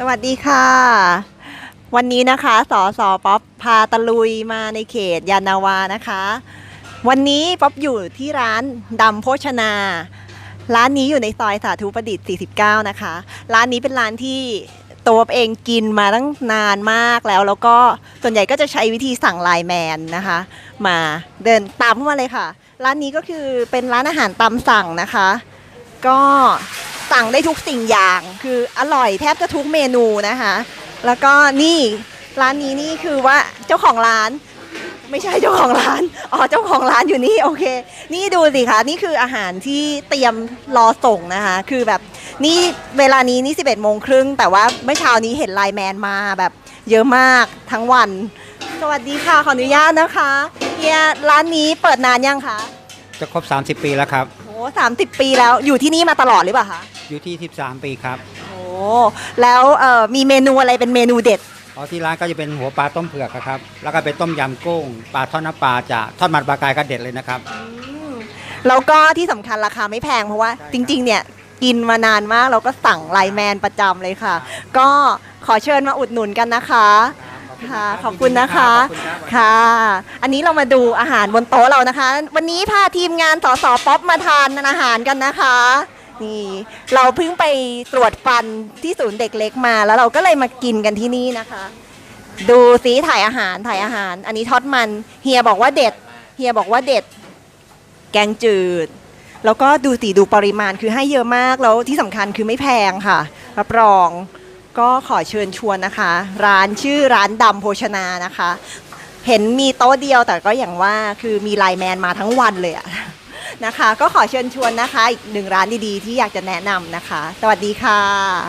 สวัสดีค่ะ วันนี้นะคะสอสอป๊อปพาตะลุยมาในเขตยานาวานะคะ วันนี้ป๊อปอยู่ที่ร้านดำโภชนา ร้านนี้อยู่ในซอยสาธุประดิษฐ์ 49 นะคะ ร้านนี้เป็นร้านที่ตัวเองกินมาตั้งนานมากแล้ว แล้วก็ส่วนใหญ่ก็จะใช้วิธีสั่งไลน์แมนนะคะ มาเดินตามเข้ามาเลยค่ะ ร้านนี้ก็คือเป็นร้านอาหารตามสั่งนะคะ ก็ สั่งได้ทุกสิ่งอย่าง คืออร่อยแทบจะทุกเมนูนะคะ แล้วก็นี่ร้านนี้นี่คือว่าเจ้าของร้านไม่ใช่เจ้าของร้าน อ๋อ เจ้าของร้านอยู่นี่โอเค นี่ดูสิคะ นี่คืออาหารที่เตรียมรอส่งนะคะ คือแบบนี่เวลานี้นี่ 11โมงครึ่ง แต่ว่าเมื่อเช้านี้เห็นไลน์แมนมาแบบเยอะมากทั้งวัน สวัสดีค่ะ ขออนุญาตนะคะเฮียร้านนี้เปิดนานยังคะ จะครบ 30 ปีแล้วครับโอ้สามสิบปีแล้ว อยู่ที่นี่มาตลอดหรือเปล่าคะ อยู่ที่ 13 ปีครับโอ้แล้วเอ่อมีเมนูอะไรเป็นเมนูเด็ดอ๋อที่ร้านก็จะเป็นหัวปลาต้มเผือกอะครับ แล้วก็เป็นต้มยำกุ้งปลาทอดน้ำปลาจะทอดมันปลากายก็เด็ดเลยนะครับ แล้วก็ที่สำคัญราคาไม่แพงเพราะว่าจริง ๆ เนี่ยกินมานานมากเราก็สั่งไลน์แมนประจำเลยค่ะ ก็ขอเชิญมาอุดหนุนกันนะคะค่ะขอบคุณนะคะขอบคุณครับ ค่ะ อันนี้เรามาดูอาหารบนโต๊ะเรานะคะ วันนี้พาทีมงานสสป๊อปมาทานอาหารกันนะคะ นี่เราเพิ่งไปตรวจฟันที่ศูนย์เด็กเล็กมา แล้วเราก็เลยมากินกันที่นี่นะคะ ดูสีถ่ายอาหารถ่ายอาหาร อันนี้ทอดมันเฮียบอกว่าเด็ดเฮียบอกว่าเด็ด แกงจืด แล้วก็ดูสีดูปริมาณคือให้เยอะมากแล้วที่สำคัญคือไม่แพงค่ะรับรองก็ขอเชิญชวนนะคะ ร้านชื่อร้านดำโภชนานะคะ เห็นมีโต๊ะเดียวแต่ก็อย่างว่าคือมีไลน์แมนมาทั้งวันเลยอะ นะคะ ก็ขอเชิญชวนนะคะ อีกหนึ่งร้านดีๆ ที่อยากจะแนะนำนะคะ สวัสดีค่ะ